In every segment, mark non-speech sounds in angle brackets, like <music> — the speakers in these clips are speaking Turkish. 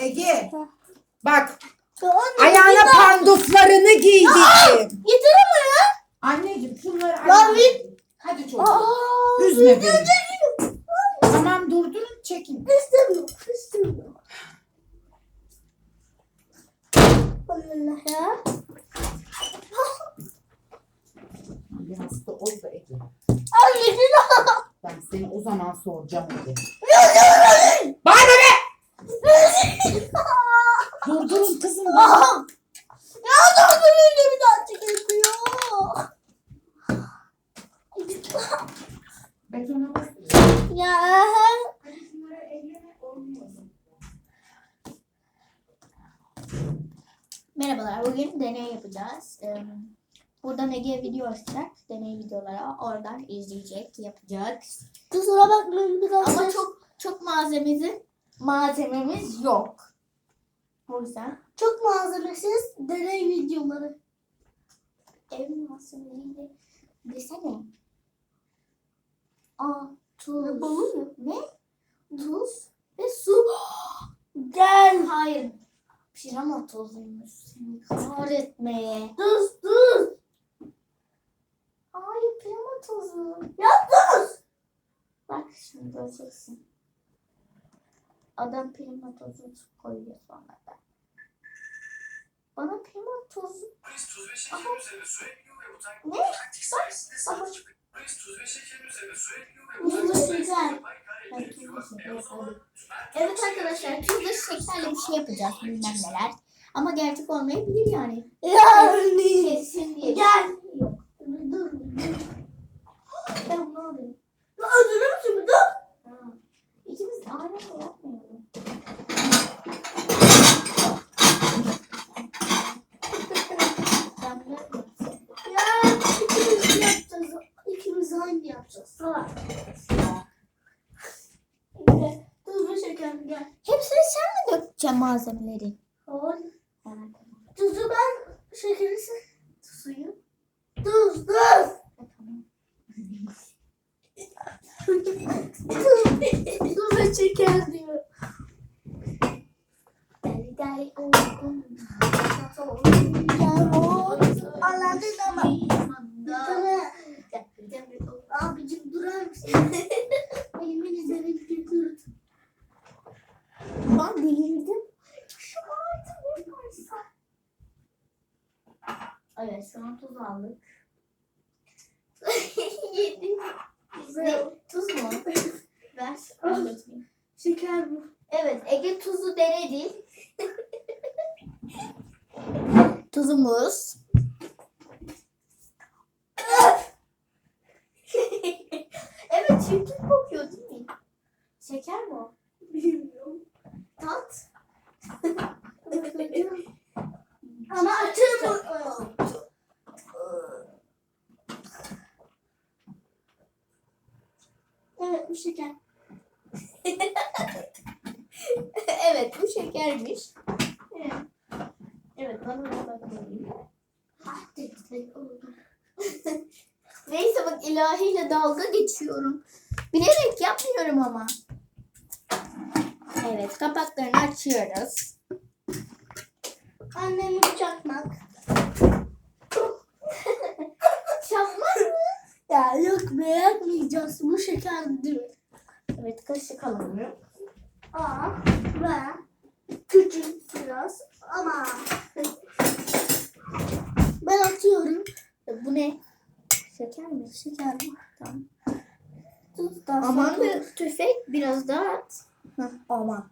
Ege. Bak ayağına panduflarını giydim. Yeter ama ya. Anneciğim şunları Ya ayağına. Hadi çocuğum. Üzme beni. Tamam durdurun çekin. İstemiyorum. İstemiyorum. Allah ya. Bir hasta ol da Ege. Anne günah. Ben seni o zaman soracağım Ege. Bana be! Durdurun kızım. Aha. Ya doktor öyle bir daha çekiyor. Betona bas. Ya. Merhabalar. Bugün deney yapacağız. Buradan Ege video açacak. Deney videolara oradan izleyecek, yapacak. Kusura bakmayın biraz Ama çok çok malzememiz malzememiz yok. O yüzden çok malzemesiz deney videoları. ev malzemeleriyle desene. Aa, tuz. Ne, balı mı? Ne? Tuz ve su. <gasps> Gel. Hayır. Pirama tozuymuş. Seni kahretmeye. Dur dur. Hayır pirama tozu. Ya dur. Bak şimdi göreceksin. Adam pirama tozu koyuyor sonra da. Bana pirama tozu Reis tuz ve şekerin üzerine su ekliyor ve bu tak- Ne? Bu bu elde ediyor. tuzlu şeker tümer Evet arkadaşlar ediyor. şekerle bir şey yapacağız bilmem neler. Ama gerçek olmayabilir yani. Yani. Kesin diye. Gel. Yok. Dur. Ben ne yapayım? Ya öldürür müsün? Ha. İkimiz de aynı şey yapmayalım. Ben ne yapayım? Ya ikimiz yapacağız. İkimiz aynı Salak. Gel. Bir şeker gel. Hepsini sen mi dökeceksin malzemeleri? Hayır. Tuzu ben şekeri sen. Suyu. Tuz dur. Tuz ve şeker diyor. Evet an tuz aldık. <laughs> Yedim. Ne? Tuz mu? Ver. ben götüreyim. Şeker bu. Evet Ege tuzu denedi. <laughs> Tuzumuz. evet çirkin kokuyor değil mi? Şeker mi o? Bilmiyorum. Tat. Ama mı? Evet bu şeker. <laughs> evet bu şekermiş. Evet. Evet bana da bakmayayım. Ah. <laughs> Neyse bak ilahiyle dalga geçiyorum. Bilerek yapmıyorum ama. Evet kapaklarını açıyoruz. Annemin çakmak. Çakmak mı? Ya yok be yakmayacağız. Bu şeker değil mi? Evet kaşık alalım. Aa ve küçük biraz ama ben atıyorum. Bu ne? Şeker mi? Şeker bu. Tamam. Tuz da Aman da tüfek biraz daha at. Aman.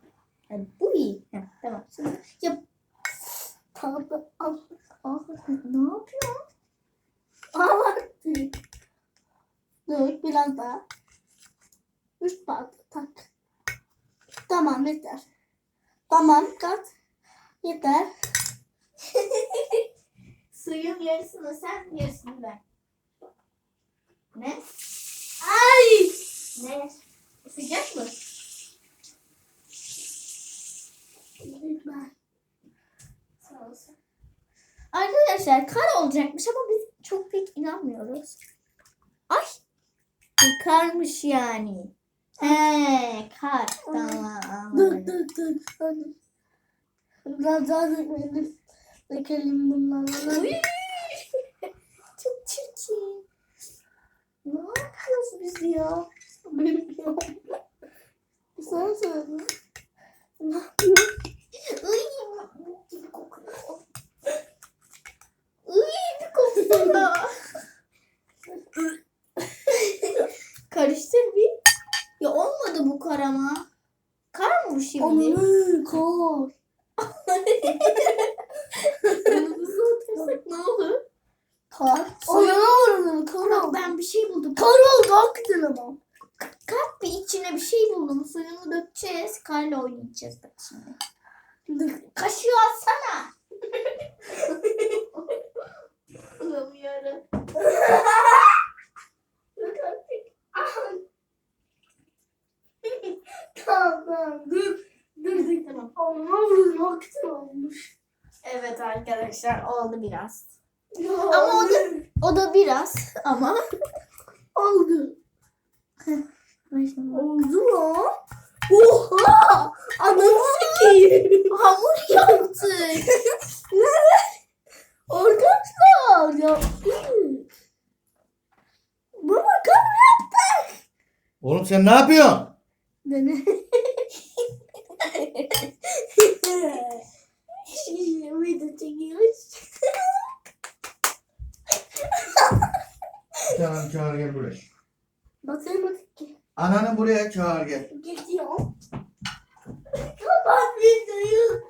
Yani bu iyi. Heh, tamam. Şimdi yap. Tamam. Al. Aa, ne yapıyorsun? Al. Dur biraz daha. Üç parça tak. Tamam yeter. Tamam kat. Yeter. <laughs> Suyun yarısını sen yarısını ben. Ne? Ay. Ne? Sıcak mı? Lütfen. Arkadaşlar kar olacakmış ama biz çok pek inanmıyoruz. Ay! Karmış yani. He, kar. Tamam. Dur dur dur. Biraz daha dökelim. Dökelim bunlarla. <laughs> Çok çirkin. Ne yapıyoruz biz ya? Bilmiyorum. Sen söyle. Uy! Gibi kokuyor. Uy! Bir kokusana. <laughs> Karıştır bir. Ya olmadı bu kar ama. Kar mı bu şimdi? Onu kor. Kırmızı atırsak ne olur? Kar. Oyunu kor. Bak ben bir şey buldum. Kar ol daha güzel ama. Kalk bir içine bir şey buldum. Suyunu dökeceğiz. Karla oynayacağız bak şimdi. Kaşığı alsana. <laughs> Tamam dur. Dur dur. Tamam. Ama vurmak da olmuş. Evet arkadaşlar oldu biraz. Ama o da, o da biraz ama. oldu. Hamur Oldu lan. Oha! Ananı sikeyim. yaptık. <laughs> Arkadaşlar yaptık. Baba kar yaptık. Oğlum sen ne yapıyorsun? Dene. Video çekiyoruz. Tamam çağır gel buraya. Bakayım ki. Ananı buraya çağır gel. Gidiyorum. Kapat videoyu.